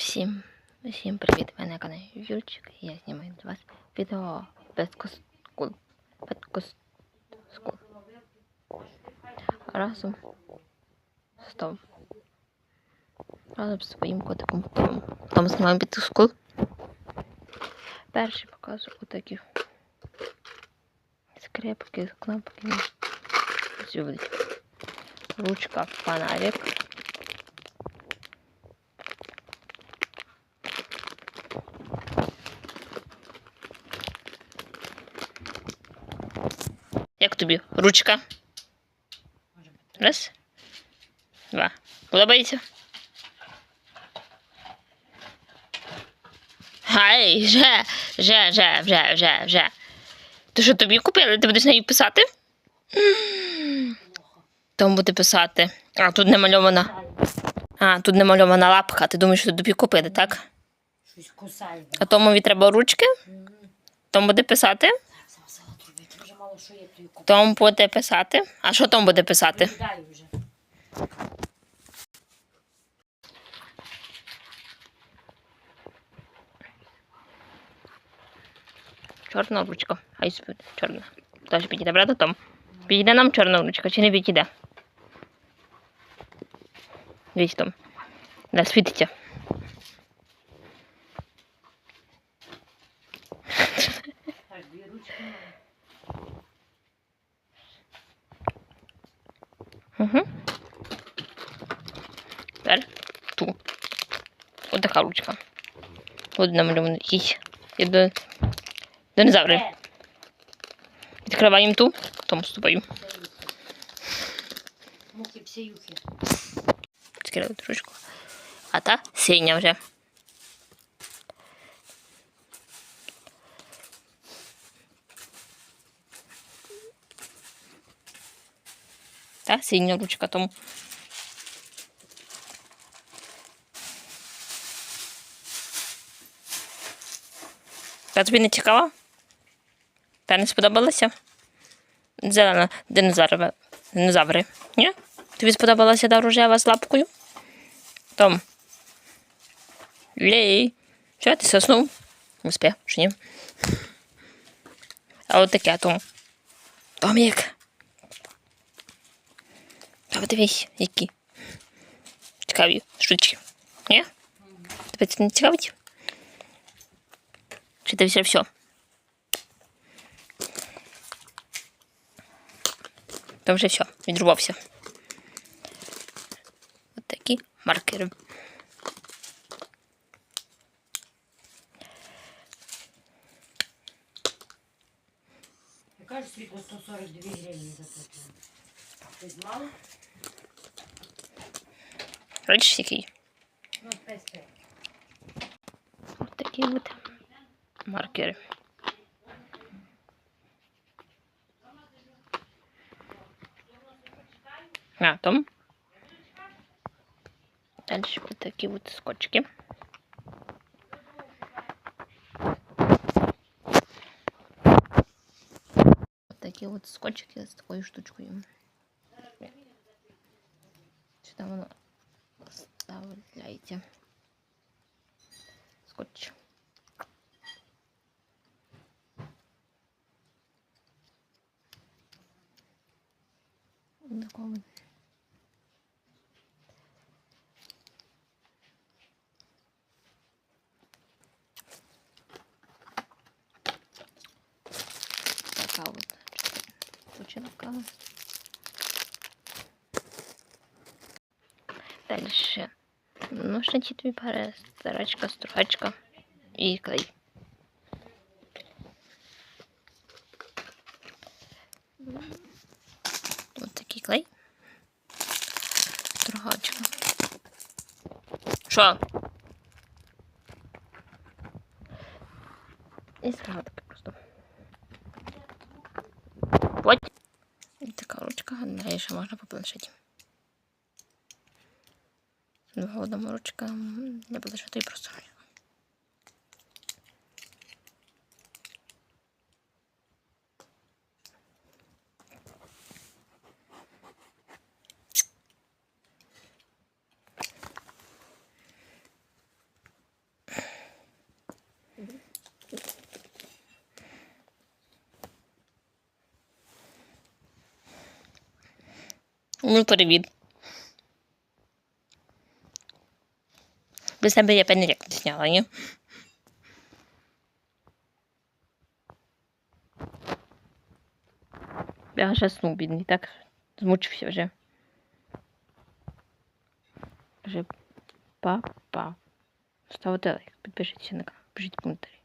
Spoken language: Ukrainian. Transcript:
Всім, всім привіт! Ви на каналі Юрчик. і Я знімаю для вас відео без коскул. Без коскул. Разом з Том. Разом з своїм котиком Томом. Том знімаємо під скул. Перший показую отакі скрепки, кнопки. Сюди. Ручка, фонарик. Як тобі? Ручка? Раз. Два. Подобається? Гай, вже, вже, вже, вже, вже, вже. Ти що тобі купили? Ти будеш нею писати? Там буде писати. А, тут намальована. А, тут намальована лапка. Ти думаєш, що тобі купили, так? Щось кусає. А Томові треба ручки? Том буде писати? Мало що є, то й купив. Том буде писати. А що Том буде писати? Вже. Чорна ручка. Хай чорна. Теж підійде, правда, Том? Підійде нам чорна ручка, чи не підійде? Дивись, Том. Да, світиться. Так, дві ручки. Угу. Тепер ту. Ось така ручка. От намальовано якісь. І до... Динозаври. Відкриваємо ту, Том з тобою. Мухи, псіюхи. Відкрили трошку. А та синя вже. Та синя ручка тому. Та тобі не цікаво? Та не сподобалося? Зелена динозаври. Динозаври. Ні? Тобі сподобалася та рожева з лапкою? Том. Лей. Що ти соснув? Успів, чи ні? А от таке, Том. Томік. Та подивись, які. Цікаві штучки. Ні? Тебе це не цікавить? Чи вже все? Там вже все, відрубався. От такі маркери. Світло 142 гривні заплатила? Ти знала? Бачиш, який? Ну. Ось такі от маркери. А, там. Дальше вот такие вот скотчики. Вот такие вот скотчики с такой штучкой. давно вставляйте скотч. Такого. Такая вот начинка. Дальше. Ножниці тобі бере, старачка, строчка і клей. Ось такий клей. Строгачка. Що? І згадки просто. І така ручка, неї ще можна по. Два одному ручка не буде жити просто. Ну, привіт. Без себе я як не зняла, ні? Я вже сну, бідний, так змучився вже. Вже па-па. Ставте лайк, підпишіться на канал, пишіть коментарі.